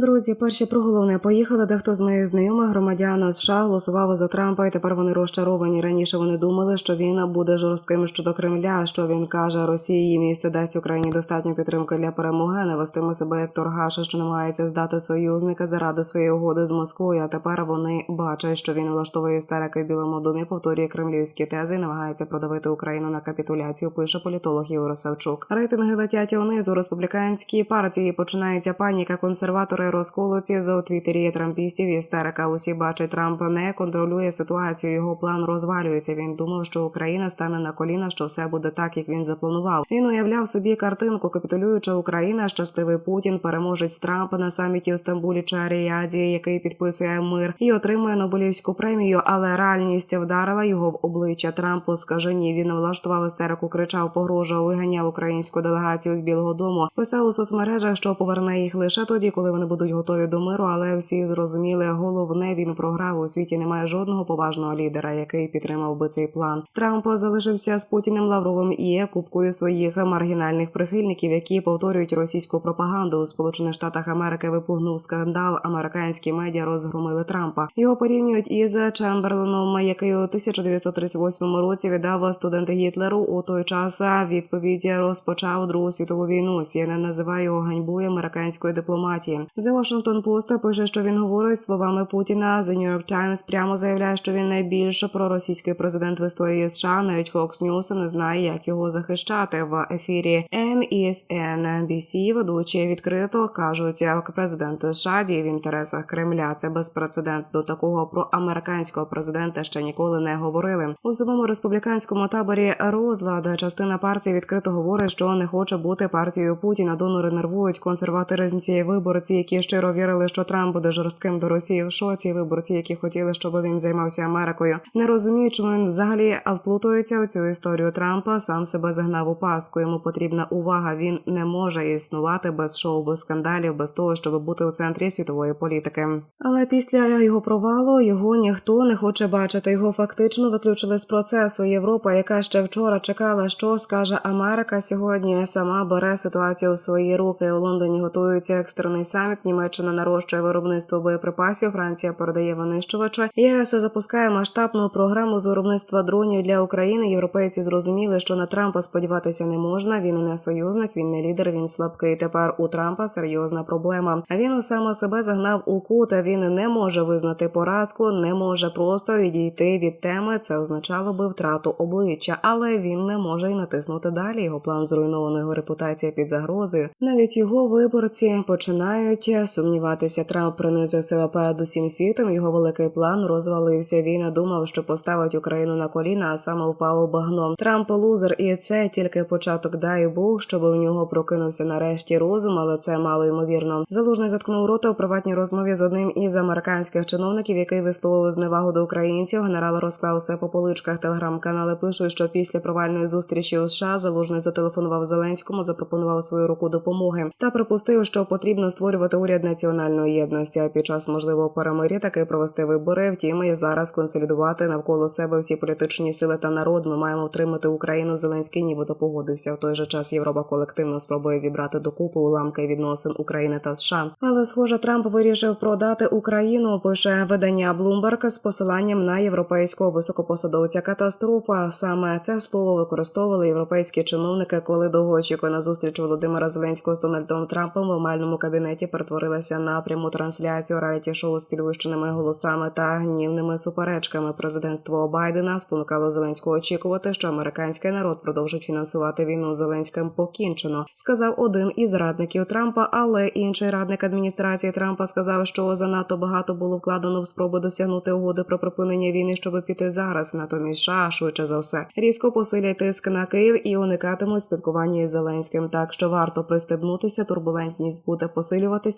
Друзі, перші про головне поїхали. Дехто з моїх знайомих громадян США голосував за Трампа, і тепер вони розчаровані. Раніше вони думали, що він буде жорстким щодо Кремля. Що він каже Росії місце дасть Україні достатньо підтримки для перемоги. Не вестиме себе як торгаша, що намагається здати союзника заради своєї угоди з Москвою. А тепер вони бачать, що він влаштовує істерики в Білому домі, повторює кремлівські тези і намагається продавити Україну на капітуляцію. Пише політолог Євро. Рейтинги летять унизу. Республіканські партії починається паніка. Консерватори розколоті за у твіттері трампістів. Істерика. Усі бачать Трампа не контролює ситуацію. Його план розвалюється. Він думав, що Україна стане на коліна, що все буде так, як він запланував. Він уявляв собі картинку, капітулююча Україна, щасливий Путін, переможець Трампа на саміті в Стамбулі чи Аріаді, який підписує мир і отримує Нобелівську премію. Але реальність вдарила його в обличчя Трампу. Скаже ні. Він влаштував істерику, кричав, погрожував, виганяв українську делегацію з Білого Дому. Писав у соцмережах, що поверне їх лише тоді, коли вони будуть готові до миру. Але всі зрозуміли, головне він програв. У світі немає жодного поважного лідера, який підтримав би цей план. Трамп залишився з Путіним Лавровим і купкою своїх маргінальних прихильників, які повторюють російську пропаганду. У Сполучених Штатах Америки випугнув скандал. Американські медіа розгромили Трампа. Його порівнюють із Чемберленом, який у 1938 році віддав студенти Гітлеру. У той час відповідь розпочав Другу світову війну. CNN називає його ганьбою американської дипломатії. The Washington Post пише, що він говорить словами Путіна. The New York Times прямо заявляє, що він найбільш проросійський президент в історії США. Навіть Fox News не знає, як його захищати в ефірі MSNBC Ведучі відкрито кажуть, як президент США діє в інтересах Кремля. Це безпрецедентно. Такого про американського президента ще ніколи не говорили. У самому республіканському таборі розлад частина партії відкрито говорить, що не хоче бути партією Путіна. Донори нервують консервативці виборці, які щиро вірили, що Трамп буде жорстким до Росії в шоці. Виборці, які хотіли, щоб він займався Америкою, не розуміють, чому він взагалі вплутується у цю історію Трампа. Сам себе загнав у пастку. Йому потрібна увага. Він не може існувати без шоу, без скандалів, без того, щоб бути у центрі світової політики. Але після його провалу його ніхто не хоче бачити. Його фактично виключили з процесу. Європа, яка ще вчора чекала, що скаже Америка, сьогодні сама бере ситуацію в свої руки. У Лондоні готується екстрений саміт. Німеччина нарощує виробництво боєприпасів. Франція передає винищувача. ЄС запускає масштабну програму з виробництва дронів для України. Європейці зрозуміли, що на Трампа сподіватися не можна. Він не союзник, він не лідер, він слабкий. Тепер у Трампа серйозна проблема. Він саме себе загнав у кут. а Він не може визнати поразку, не може просто відійти від теми. Це означало би втрату обличчя, але він не може й натиснути далі. Його план зруйновано, його репутація під загрозою. Навіть його виборці починають сумніватися. Трамп принизив себе перед усім світом. Його великий план розвалився. Він думав, що поставить Україну на коліна, а саме впав у багно. Трамп лузер, і це тільки початок. Дай Бог, щоб у нього прокинувся нарешті розум, але це мало ймовірно. Залужний заткнув рота у приватній розмові з одним із американських чиновників, який висловив зневагу до українців. Генерал розклав все по поличках. Телеграм-канали пишуть, що після провальної зустрічі у США залужний зателефонував Зеленському, запропонував свою руку допомоги та припустив, що потрібно створювати уряд національної єдності. А під час можливого перемир'я таки провести вибори. Втім, і зараз консолідувати навколо себе всі політичні сили та народ. Ми маємо втримати Україну. Зеленський нібито погодився. В той же час Європа колективно спробує зібрати докупи уламки відносин України та США. Але схоже, Трамп вирішив продати Україну. Пише видання Bloomberg з посиланням на європейського високопосадовця. Катастрофа саме це слово використовували європейські чиновники, коли довгоочікувана зустріч Володимира Зеленського з Дональдом Трампом в омальному кабінеті перетворилася на пряму трансляцію реаліті шоу з підвищеними голосами та гнівними суперечками. Президентство Байдена спонукало Зеленського очікувати, що американський народ продовжить фінансувати війну Зеленським покінчено, сказав один із радників Трампа. Але інший радник адміністрації Трампа сказав, що занадто багато було вкладено в спробу досягнути угоди про припинення війни, щоб піти зараз. Натомість США швидше за все різко посилять тиск на Київ і уникатимуть спілкування із Зеленським. Так що варто пристебнутися, турбулентність буде посилюватися.